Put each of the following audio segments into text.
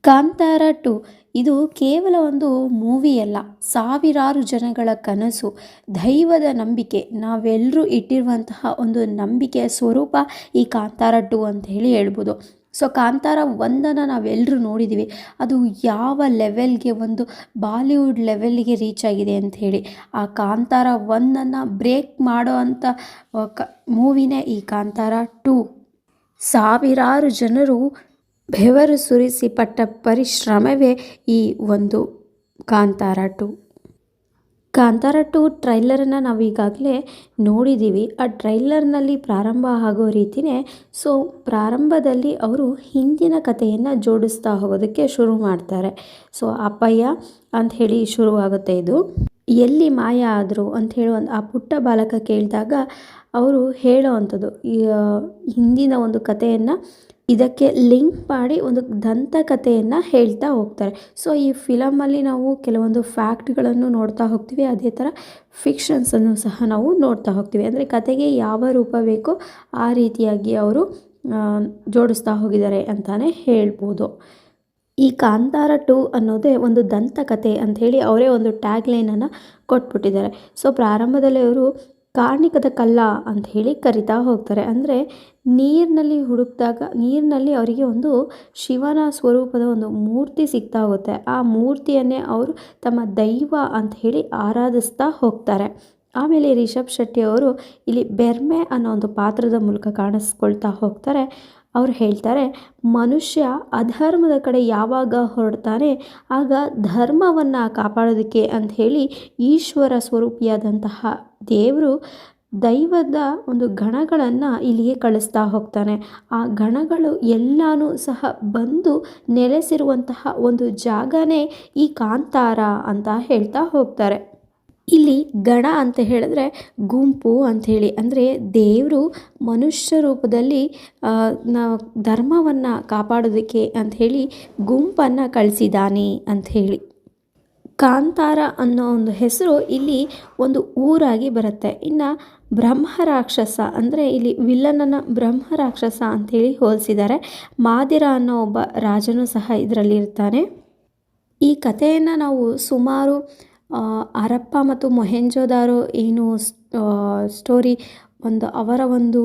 Kantara to. ಇದು ಕೇವಲ ಒಂದು ಮೂವಿಯಲ್ಲ ಸಾವಿರಾರು ಜನಗಳ ಕನಸು, ದೈವದ ನಂಬಿಕೆ. ನಾವೆಲ್ಲರೂ ಇಟ್ಟಿರುವಂತಹ ಒಂದು ನಂಬಿಕೆಯ ಸ್ವರೂಪ ಈ ಕಾಂತಾರ ಟು ಅಂತ ಹೇಳಿ ಹೇಳ್ಬೋದು. ಸೊ, ಕಾಂತಾರ ಒಂದನ್ನು ನಾವೆಲ್ಲರೂ ನೋಡಿದ್ದೀವಿ. ಅದು ಯಾವ ಲೆವೆಲ್ಗೆ ಒಂದು ಬಾಲಿವುಡ್ ಲೆವೆಲ್ಗೆ ರೀಚ್ ಆಗಿದೆ ಅಂತ ಹೇಳಿ. ಆ ಕಾಂತಾರ ಒಂದನ್ನು ಬ್ರೇಕ್ ಮಾಡೋ ಅಂಥ ಮೂವಿನೇ ಈ ಕಾಂತಾರ ಟು. ಸಾವಿರಾರು ಜನರು ಬೆವರು ಸುರಿಸಿ ಪಟ್ಟ ಪರಿಶ್ರಮವೇ ಈ ಒಂದು ಕಾಂತಾರ ಟು ಕಾಂತಾರ ಟು ಟ್ರೈಲರನ್ನು ನಾವು ಈಗಾಗಲೇ ನೋಡಿದ್ದೀವಿ ಆ ಟ್ರೈಲರ್ನಲ್ಲಿ ಪ್ರಾರಂಭ ಆಗೋ ರೀತಿಯೇ ಸೊ ಪ್ರಾರಂಭದಲ್ಲಿ ಅವರು ಹಿಂದಿನ ಕಥೆಯನ್ನು ಜೋಡಿಸ್ತಾ ಹೋಗೋದಕ್ಕೆ ಶುರು ಮಾಡ್ತಾರೆ. ಸೊ ಅಪ್ಪಯ್ಯ ಅಂತ ಹೇಳಿ ಶುರುವಾಗುತ್ತೆ ಇದು. ಎಲ್ಲಿ ಮಾಯ ಆದರು ಅಂತ ಹೇಳುವ ಆ ಪುಟ್ಟ ಬಾಲಕ ಕೇಳಿದಾಗ ಅವರು ಹೇಳೋ ಅಂಥದ್ದು ಹಿಂದಿನ ಒಂದು ಕಥೆಯನ್ನು ಇದಕ್ಕೆ ಲಿಂಕ್ ಮಾಡಿ ಒಂದು ದಂತಕಥೆಯನ್ನು ಹೇಳ್ತಾ ಹೋಗ್ತಾರೆ. ಸೊ ಈ ಫಿಲಮಲ್ಲಿ ನಾವು ಕೆಲವೊಂದು ಫ್ಯಾಕ್ಟ್ಗಳನ್ನು ನೋಡ್ತಾ ಹೋಗ್ತೀವಿ. ಅದೇ ಥರ ಫಿಕ್ಷನ್ಸನ್ನು ಸಹ ನಾವು ನೋಡ್ತಾ ಹೋಗ್ತೀವಿ. ಅಂದರೆ ಕತೆಗೆ ಯಾವ ರೂಪ ಬೇಕೋ ಆ ರೀತಿಯಾಗಿ ಅವರು ಜೋಡಿಸ್ತಾ ಹೋಗಿದ್ದಾರೆ ಅಂತಲೇ ಹೇಳ್ಬೋದು. ಈ ಕಾಂತಾರ ಟು ಅನ್ನೋದೇ ಒಂದು ದಂತಕಥೆ ಅಂಥೇಳಿ ಅವರೇ ಒಂದು ಟ್ಯಾಗ್ ಲೈನನ್ನು ಕೊಟ್ಬಿಟ್ಟಿದ್ದಾರೆ. ಸೊ ಪ್ರಾರಂಭದಲ್ಲಿ ಅವರು ಕಾರ್ಣಿಕದ ಕಲ್ಲ ಅಂತ ಹೇಳಿ ಕರಿತಾ ಹೋಗ್ತಾರೆ. ಅಂದರೆ ನೀರಿನಲ್ಲಿ ಹುಡುಕಿದಾಗ, ನೀರಿನಲ್ಲಿ ಅವರಿಗೆ ಒಂದು ಶಿವನ ಸ್ವರೂಪದ ಒಂದು ಮೂರ್ತಿ ಸಿಗ್ತಾ ಹೋಗುತ್ತೆ. ಆ ಮೂರ್ತಿಯನ್ನೇ ಅವರು ತಮ್ಮ ದೈವ ಅಂತ ಹೇಳಿ ಆರಾಧಿಸ್ತಾ ಹೋಗ್ತಾರೆ. ಆಮೇಲೆ ರಿಷಬ್ ಶೆಟ್ಟಿ ಅವರು ಇಲ್ಲಿ ಬೆರ್ಮೆ ಅನ್ನೋ ಒಂದು ಪಾತ್ರದ ಮೂಲಕ ಕಾಣಿಸ್ಕೊಳ್ತಾ ಹೋಗ್ತಾರೆ. ಅವ್ರು ಹೇಳ್ತಾರೆ, ಮನುಷ್ಯ ಅಧರ್ಮದ ಕಡೆ ಯಾವಾಗ ಹೊರಡ್ತಾನೆ, ಆಗ ಧರ್ಮವನ್ನು ಕಾಪಾಡೋದಕ್ಕೆ ಅಂತ ಹೇಳಿ ಈಶ್ವರ ಸ್ವರೂಪಿಯಾದಂತಹ ದೇವರು ದೈವದ ಒಂದು ಗಣಗಳನ್ನು ಇಲ್ಲಿಗೆ ಕಳಿಸ್ತಾ ಹೋಗ್ತಾನೆ. ಆ ಗಣಗಳು ಎಲ್ಲನೂ ಸಹ ಬಂದು ನೆಲೆಸಿರುವಂತಹ ಒಂದು ಜಾಗನೇ ಈ ಕಾಂತಾರ ಅಂತ ಹೇಳ್ತಾ ಹೋಗ್ತಾರೆ. ಇಲ್ಲಿ ಗಣ ಅಂತ ಹೇಳಿದ್ರೆ ಗುಂಪು ಅಂಥೇಳಿ ಅಂದರೆ ದೇವರು ಮನುಷ್ಯ ರೂಪದಲ್ಲಿ ನಾವು ಧರ್ಮವನ್ನು ಕಾಪಾಡೋದಕ್ಕೆ ಅಂಥೇಳಿ ಗುಂಪನ್ನು ಕಳಿಸಿದ್ದಾನೆ ಅಂಥೇಳಿ ಕಾಂತಾರ ಅನ್ನೋ ಒಂದು ಹೆಸರು ಇಲ್ಲಿ ಒಂದು ಊರಾಗಿ ಬರುತ್ತೆ. ಇನ್ನು ಬ್ರಹ್ಮರಾಕ್ಷಸ, ಅಂದರೆ ಇಲ್ಲಿ ವಿಲ್ಲನನ್ನು ಬ್ರಹ್ಮರಾಕ್ಷಸ ಅಂಥೇಳಿ ಹೋಲಿಸಿದ್ದಾರೆ. ಮಾದಿರ ಅನ್ನೋ ಒಬ್ಬ ರಾಜನೂ ಸಹ ಇದರಲ್ಲಿ ಇರ್ತಾನೆ. ಈ ಕಥೆಯನ್ನು ನಾವು ಸುಮಾರು ಹರಪ್ಪ ಮತ್ತು ಮೊಹೆಂಜೊದಾರೋ ಏನು ಸ್ಟೋರಿ ಒಂದು ಅವರ ಒಂದು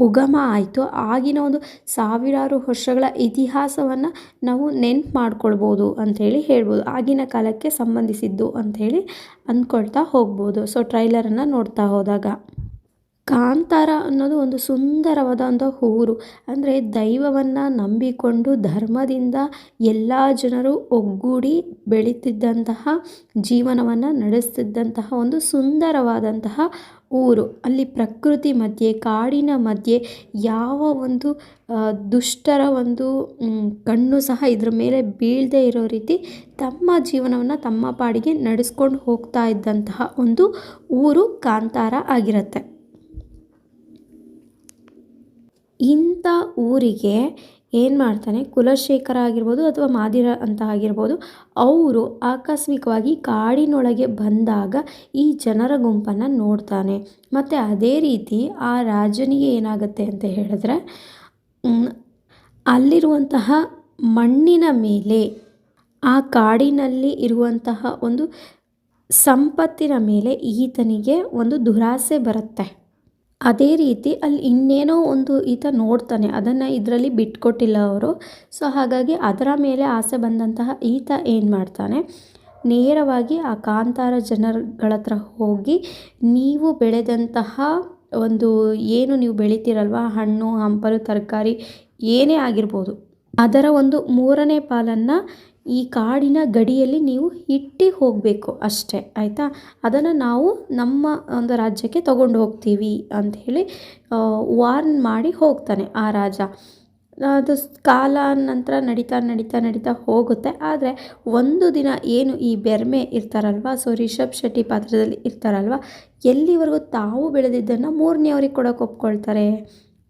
ಉಗಮ ಆಯಿತು. ಆಗಿನ ಒಂದು ಸಾವಿರಾರು ವರ್ಷಗಳ ಇತಿಹಾಸವನ್ನು ನಾವು ನೆನ್ಪು ಮಾಡ್ಕೊಳ್ಬೋದು ಅಂಥೇಳಿ ಹೇಳ್ಬೋದು. ಆಗಿನ ಕಾಲಕ್ಕೆ ಸಂಬಂಧಿಸಿದ್ದು ಅಂಥೇಳಿ ಅಂದ್ಕೊಳ್ತಾ ಹೋಗ್ಬೋದು. ಸೊ ಟ್ರೈಲರನ್ನು ನೋಡ್ತಾ ಹೋದಾಗ. ಕಾಂತಾರ ಅನ್ನೋದು ಒಂದು ಸುಂದರವಾದಂಥ ಊರು. ಅಂದರೆ ದೈವವನ್ನು ನಂಬಿಕೊಂಡು ಧರ್ಮದಿಂದ ಎಲ್ಲ ಜನರು ಒಗ್ಗೂಡಿ ಬೆಳೀತಿದ್ದಂತಹ, ಜೀವನವನ್ನು ನಡೆಸ್ತಿದ್ದಂತಹ ಒಂದು ಸುಂದರವಾದಂತಹ ಊರು. ಅಲ್ಲಿ ಪ್ರಕೃತಿ ಮಧ್ಯೆ, ಕಾಡಿನ ಮಧ್ಯೆ ಯಾವ ಒಂದು ದುಷ್ಟರ ಒಂದು ಕಣ್ಣು ಸಹ ಇದ್ರ ಮೇಲೆ ಬೀಳದೇ ಇರೋ ರೀತಿ ತಮ್ಮ ಜೀವನವನ್ನು ತಮ್ಮ ಪಾಡಿಗೆ ನಡೆಸ್ಕೊಂಡು ಹೋಗ್ತಾ ಇದ್ದಂತಹ ಒಂದು ಊರು ಕಾಂತಾರ ಆಗಿರುತ್ತೆ. ಇಂಥ ಊರಿಗೆ ಏನು ಮಾಡ್ತಾನೆ? ಕುಲಶೇಖರ ಆಗಿರ್ಬೋದು ಅಥವಾ ಮಾದಿರ ಅಂತ ಆಗಿರ್ಬೋದು, ಅವರು ಆಕಸ್ಮಿಕವಾಗಿ ಕಾಡಿನೊಳಗೆ ಬಂದಾಗ ಈ ಜನರ ಗುಂಪನ್ನು ನೋಡ್ತಾನೆ. ಮತ್ತು ಅದೇ ರೀತಿ ಆ ರಾಜನಿಗೆ ಏನಾಗುತ್ತೆ ಅಂತ ಹೇಳಿದ್ರೆ ಅಲ್ಲಿರುವಂತಹ ಮಣ್ಣಿನ ಮೇಲೆ, ಆ ಕಾಡಿನಲ್ಲಿ ಇರುವಂತಹ ಒಂದು ಸಂಪತ್ತಿನ ಮೇಲೆ ಈತನಿಗೆ ಒಂದು ದುರಾಸೆ ಬರುತ್ತೆ. ಅದೇ ರೀತಿ ಅಲ್ಲಿ ಇನ್ನೇನೋ ಒಂದು ಈತ ನೋಡ್ತಾನೆ. ಅದನ್ನು ಇದರಲ್ಲಿ ಬಿಟ್ಕೊಟ್ಟಿಲ್ಲ ಅವರು. ಸೊ ಹಾಗಾಗಿ ಅದರ ಮೇಲೆ ಆಸೆ ಬಂದಂತಹ ಈತ ಏನು ಮಾಡ್ತಾನೆ? ನೇರವಾಗಿ ಆ ಕಾಂತಾರ ಜನರುಗಳ ಹತ್ರ ಹೋಗಿ, ನೀವು ಬೆಳೆದಂತಹ ಒಂದು ಏನು ನೀವು ಬೆಳಿತೀರಲ್ವ? ಹಣ್ಣು, ಹಂಪಲು, ತರಕಾರಿ ಏನೇ ಆಗಿರ್ಬೋದು, ಅದರ ಒಂದು ಮೂರನೇ ಪಾಲನ್ನು ಈ ಕಾಡಿನ ಗಡಿಯಲ್ಲಿ ನೀವು ಇಟ್ಟು ಹೋಗಬೇಕು ಅಷ್ಟೇ, ಆಯಿತಾ? ಅದನ್ನು ನಾವು ನಮ್ಮ ಒಂದು ರಾಜ್ಯಕ್ಕೆ ತಗೊಂಡು ಹೋಗ್ತೀವಿ ಅಂಥೇಳಿ ವಾರ್ನ್ ಮಾಡಿ ಹೋಗ್ತಾನೆ ಆ ರಾಜ. ಅದು ಕಾಲ ನಂತರ ನಡೀತಾ ನಡೀತಾ ನಡೀತಾ ಹೋಗುತ್ತೆ. ಆದರೆ ಒಂದು ದಿನ ಏನು ಈ ಬೆರ್ಮೆ ಇರ್ತಾರಲ್ವ, ಸೊ ರಿಷಬ್ ಶೆಟ್ಟಿ ಪಾತ್ರದಲ್ಲಿ ಇರ್ತಾರಲ್ವ, ಎಲ್ಲಿವರೆಗೂ ತಾವು ಬೆಳೆದಿದ್ದನ್ನು ಮೂರನೇ ಅವ್ರಿಗೆ ಕೊಡೋಕೆ ಒಪ್ಕೊಳ್ತಾರೆ.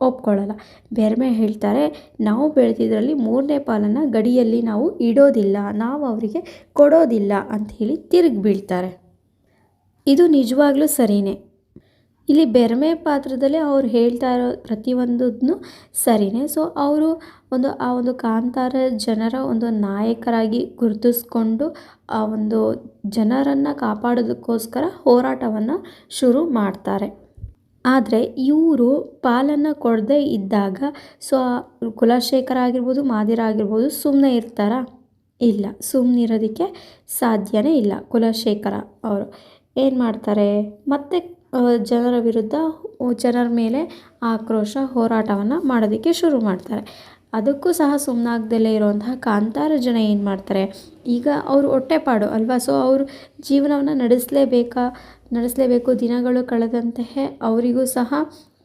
ಒಪ್ಕೊಳ್ಳಲ್ಲ. ಬೆರ್ಮೆ ಹೇಳ್ತಾರೆ, ನಾವು ಬೆಳೆದಿದ್ರಲ್ಲಿ ಮೂರನೇ ಪಾಲನ್ನು ಗಡಿಯಲ್ಲಿ ನಾವು ಇಡೋದಿಲ್ಲ, ನಾವು ಅವರಿಗೆ ಕೊಡೋದಿಲ್ಲ ಅಂಥೇಳಿ ತಿರುಗಿ ಬೀಳ್ತಾರೆ. ಇದು ನಿಜವಾಗ್ಲೂ ಸರಿಯೇ ಇಲ್ಲಿ ಬೆರ್ಮೆ ಪಾತ್ರದಲ್ಲಿ ಅವ್ರು ಹೇಳ್ತಾ ಇರೋ ಪ್ರತಿಯೊಂದನ್ನು ಸರಿಯೇ ಸೊ, ಅವರು ಒಂದು, ಆ ಒಂದು ಕಾಂತಾರ ಜನರ ಒಂದು ನಾಯಕರಾಗಿ ಗುರುತಿಸ್ಕೊಂಡು ಆ ಒಂದು ಜನರನ್ನು ಕಾಪಾಡೋದಕ್ಕೋಸ್ಕರ ಹೋರಾಟವನ್ನು ಶುರು ಮಾಡ್ತಾರೆ. ಆದರೆ ಇವರು ಪಾಲನ್ನು ಕೊಡದೇ ಇದ್ದಾಗ ಸೊ ಕುಲಶೇಖರ ಆಗಿರ್ಬೋದು, ಮಾದಿರ ಆಗಿರ್ಬೋದು ಸುಮ್ಮನೆ ಇರ್ತಾರಾ? ಇಲ್ಲ. ಸುಮ್ಮನಿರೋದಕ್ಕೆ ಸಾಧ್ಯನೇ ಇಲ್ಲ ಕುಲಶೇಖರ ಅವರು. ಏನು ಮಾಡ್ತಾರೆ? ಮತ್ತೆ ಜನರ ವಿರುದ್ಧ ಜನರ ಮೇಲೆ ಆಕ್ರೋಶ ಹೋರಾಟವನ್ನು ಮಾಡೋದಕ್ಕೆ ಶುರು ಮಾಡ್ತಾರೆ. ಅದಕ್ಕೂ ಸಹ ಸುಮ್ಮನಾಗ್ದಲೇ ಇರುವಂತಹ ಕಾಂತಾರ ಜನ ಏನು ಮಾಡ್ತಾರೆ? ಈಗ ಅವರು ಹೊಟ್ಟೆಪಾಡು ಅಲ್ವಾ? ಸೊ ಅವರು ಜೀವನವನ್ನು ನಡೆಸಲೇಬೇಕಾ? ನಡೆಸಲೇಬೇಕು ದಿನಗಳು ಕಳೆದಂತೆಯೇ ಅವರಿಗೂ ಸಹ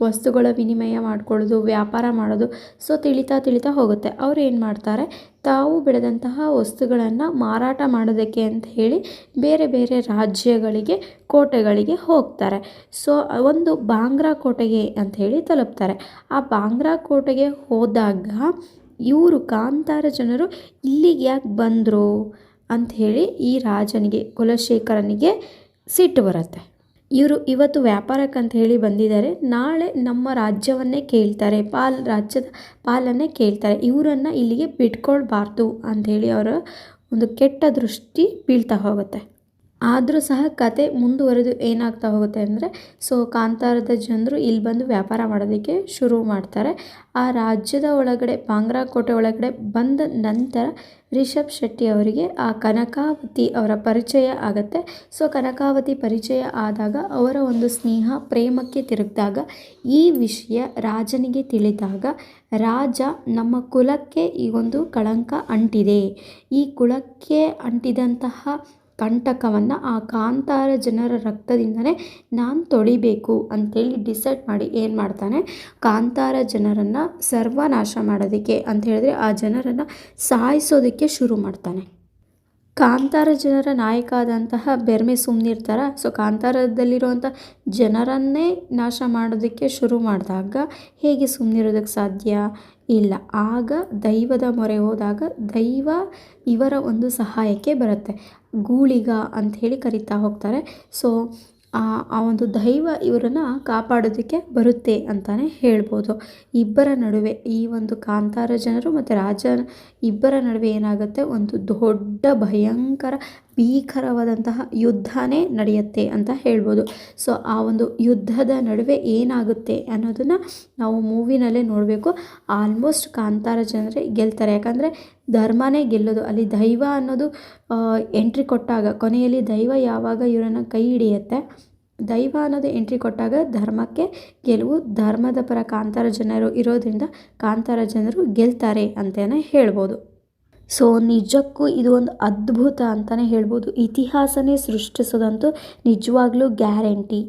ವಸ್ತುಗಳ ವಿನಿಮಯ ಮಾಡ್ಕೊಳ್ಳೋದು, ವ್ಯಾಪಾರ ಮಾಡೋದು ಸೊ ತಿಳಿತಾ ತಿಳಿತಾ ಹೋಗುತ್ತೆ. ಅವ್ರು ಏನು ಮಾಡ್ತಾರೆ? ತಾವು ಬೆಳೆದಂತಹ ವಸ್ತುಗಳನ್ನು ಮಾರಾಟ ಮಾಡೋದಕ್ಕೆ ಅಂತ ಹೇಳಿ ಬೇರೆ ಬೇರೆ ರಾಜ್ಯಗಳಿಗೆ, ಕೋಟೆಗಳಿಗೆ ಹೋಗ್ತಾರೆ. ಸೊ ಒಂದು ಬಾಂಗ್ರಾ ಕೋಟೆಗೆ ಅಂತ ಹೇಳಿ ತಲುಪ್ತಾರೆ. ಆ ಬಾಂಗ್ರಾ ಕೋಟೆಗೆ ಹೋದಾಗ ಇವರು ಕಾಂತಾರ ಜನರು ಇಲ್ಲಿಗೆ ಯಾಕೆ ಬಂದರು? ಅಂಥೇಳಿ ಈ ರಾಜನಿಗೆ, ಕುಲಶೇಖರನಿಗೆ ಸಿಟ್ಟು ಬರುತ್ತೆ. ಇವರು ಇವತ್ತು ವ್ಯಾಪಾರಕ್ಕಂತ ಹೇಳಿ ಬಂದಿದ್ದಾರೆ. ನಾಳೆ ನಮ್ಮ ರಾಜ್ಯವನ್ನೇ ಕೇಳ್ತಾರೆ, ಪಾಲ್ ರಾಜ್ಯದ ಪಾಲನ್ನೇ ಕೇಳ್ತಾರೆ. ಇವರನ್ನು ಇಲ್ಲಿಗೆ ಬಿಟ್ಕೊಳ್ಬಾರ್ದು ಅಂಥೇಳಿ ಅವರ ಒಂದು ಕೆಟ್ಟ ದೃಷ್ಟಿ ಬೀಳ್ತಾ ಹೋಗುತ್ತೆ. ಆದರೂ ಸಹ ಕತೆ ಮುಂದುವರೆದು ಏನಾಗ್ತಾ ಹೋಗುತ್ತೆ ಅಂದರೆ, ಸೊ ಕಾಂತಾರದ ಜನರು ಇಲ್ಲಿ ಬಂದು ವ್ಯಾಪಾರ ಮಾಡೋದಕ್ಕೆ ಶುರು ಮಾಡ್ತಾರೆ. ಆ ರಾಜ್ಯದ ಒಳಗಡೆ, ಬಾಂಗ್ರಾ ಕೋಟೆ ಒಳಗಡೆ ಬಂದ ನಂತರ ರಿಷಬ್ ಶೆಟ್ಟಿ ಅವರಿಗೆ ಆ ಕನಕಾವತಿ ಅವರ ಪರಿಚಯ ಆಗುತ್ತೆ. ಸೊ, ಕನಕಾವತಿ ಪರಿಚಯ ಆದಾಗ ಅವರ ಒಂದು ಸ್ನೇಹ ಪ್ರೇಮಕ್ಕೆ ತಿರುಗಿದಾಗ, ಈ ವಿಷಯ ರಾಜನಿಗೆ ತಿಳಿದಾಗ, ರಾಜ ನಮ್ಮ ಕುಲಕ್ಕೆ ಈ ಒಂದು ಕಳಂಕ ಅಂಟಿದೆ. ಈ ಕುಲಕ್ಕೆ ಅಂಟಿದಂತಹ ಕಂಟಕವನ್ನು ಆ ಕಾಂತಾರ ಜನರ ರಕ್ತದಿಂದನೇ ನಾನು ತೊಳಿಬೇಕು ಅಂಥೇಳಿ ಡಿಸೈಡ್ ಮಾಡಿ ಏನು ಮಾಡ್ತಾನೆ? ಕಾಂತಾರ ಜನರನ್ನು ಸರ್ವನಾಶ ಮಾಡೋದಕ್ಕೆ ಅಂತ ಹೇಳಿದ್ರೆ ಆ ಜನರನ್ನು ಸಾಯಿಸೋದಕ್ಕೆ ಶುರು ಮಾಡ್ತಾನೆ. ಕಾಂತಾರ ಜನರ ನಾಯಕ ಆದಂತಹ ಬೆರ್ಮೆ ಸುಮ್ಮನಿರ್ತಾರ ಸೊ ಕಾಂತಾರದಲ್ಲಿರುವಂಥ ಜನರನ್ನೇ ನಾಶ ಮಾಡೋದಕ್ಕೆ ಶುರು ಮಾಡಿದಾಗ ಹೇಗೆ ಸುಮ್ಮನಿರೋದಕ್ಕೆ ಸಾಧ್ಯ? ಇಲ್ಲ, ಆಗ ದೈವದ ಮೊರೆ ಹೋದಾಗ ದೈವ ಇವರ ಒಂದು ಸಹಾಯಕ್ಕೆ ಬರುತ್ತೆ. ಗೂಳಿಗ ಅಂತ ಹೇಳಿ ಕರಿತಾ ಹೋಗ್ತಾರೆ. ಸೊ ಆ ಒಂದು ದೈವ ಇವರನ್ನು ಕಾಪಾಡೋದಕ್ಕೆ ಬರುತ್ತೆ ಅಂತಲೇ ಹೇಳ್ಬೋದು. ಇಬ್ಬರ ನಡುವೆ, ಈ ಒಂದು ಕಾಂತಾರ ಜನರು ಮತ್ತು ರಾಜ, ಇಬ್ಬರ ನಡುವೆ ಏನಾಗುತ್ತೆ? ಒಂದು ದೊಡ್ಡ ಭಯಂಕರ ಭೀಕರವಾದಂತಹ ಯುದ್ಧನೇ ನಡೆಯುತ್ತೆ ಅಂತ ಹೇಳ್ಬೋದು. ಸೊ ಆ ಒಂದು ಯುದ್ಧದ ನಡುವೆ ಏನಾಗುತ್ತೆ ಅನ್ನೋದನ್ನು ನಾವು ಮೂವಿನಲ್ಲೇ ನೋಡಬೇಕು. ಆಲ್ಮೋಸ್ಟ್ ಕಾಂತಾರ ಜನರೇ ಗೆಲ್ತಾರೆ. ಯಾಕಂದರೆ ಧರ್ಮನೇ ಗೆಲ್ಲೋದು. ಅಲ್ಲಿ ದೈವ ಅನ್ನೋದು ಎಂಟ್ರಿ ಕೊಟ್ಟಾಗ, ಕೊನೆಯಲ್ಲಿ ದೈವ ಯಾವಾಗ ಇವರನ್ನು ಕೈ ಹಿಡಿಯುತ್ತೆ? ದೈವ ಅನ್ನೋದು ಎಂಟ್ರಿ ಕೊಟ್ಟಾಗ ಧರ್ಮಕ್ಕೆ ಗೆಲುವು. ಧರ್ಮದ ಪರ ಕಾಂತಾರ ಜನರು ಇರೋದ್ರಿಂದ ಕಾಂತಾರ ಜನರು ಗೆಲ್ತಾರೆ ಅಂತಲೇ ಹೇಳ್ಬೋದು. ಸೊ ನಿಜಕ್ಕೂ ಇದು ಒಂದು ಅದ್ಭುತ ಅಂತಲೇ ಹೇಳ್ಬೋದು. ಇತಿಹಾಸನೇ ಸೃಷ್ಟಿಸೋದಂತೂ ನಿಜವಾಗ್ಲೂ ಗ್ಯಾರಂಟಿ.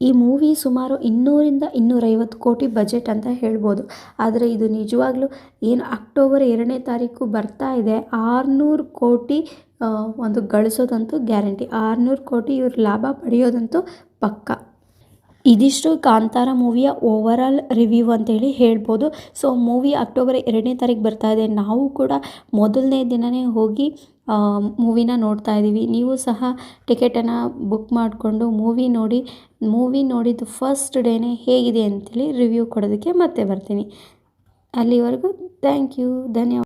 ಈ ಮೂವಿ ಸುಮಾರು ಇನ್ನೂರಿಂದ ಇನ್ನೂರೈವತ್ತು ಕೋಟಿ ಬಜೆಟ್ ಅಂತ ಹೇಳ್ಬೋದು. ಆದರೆ ಇದು ನಿಜವಾಗ್ಲೂ ಏನು ಅಕ್ಟೋಬರ್ ಎರಡನೇ ತಾರೀಕು ಬರ್ತಾ ಇದೆ, ಆರುನೂರು ಕೋಟಿ ಒಂದು ಗಳಿಸೋದಂತೂ ಗ್ಯಾರಂಟಿ. ಆರುನೂರು ಕೋಟಿ ಇವ್ರ ಲಾಭ ಪಡೆಯೋದಂತೂ ಪಕ್ಕ. ಇದಿಷ್ಟು ಕಾಂತಾರ ಮೂವಿಯ ಓವರಾಲ್ ರಿವ್ಯೂ ಅಂತೇಳಿ ಹೇಳ್ಬೋದು. ಸೊ ಮೂವಿ ಅಕ್ಟೋಬರ್ ಎರಡನೇ ತಾರೀಕು ಬರ್ತಾ ಇದೆ. ನಾವು ಕೂಡ ಮೊದಲನೇ ದಿನವೇ ಹೋಗಿ ಮೂವಿನ ನೋಡ್ತಾ ಇದ್ದೀವಿ. ನೀವು ಸಹ ಟಿಕೆಟನ್ನು ಬುಕ್ ಮಾಡಿಕೊಂಡು ಮೂವಿ ನೋಡಿ ಮೂವಿ ನೋಡಿದ್ದು ಫಸ್ಟ್ ಡೇನೇ ಹೇಗಿದೆ ಅಂತೇಳಿ ರಿವ್ಯೂ ಕೊಡೋದಕ್ಕೆ ಮತ್ತೆ ಬರ್ತೀನಿ. ಅಲ್ಲಿವರೆಗೂ ಥ್ಯಾಂಕ್ ಯು ಧನ್ಯವಾದ.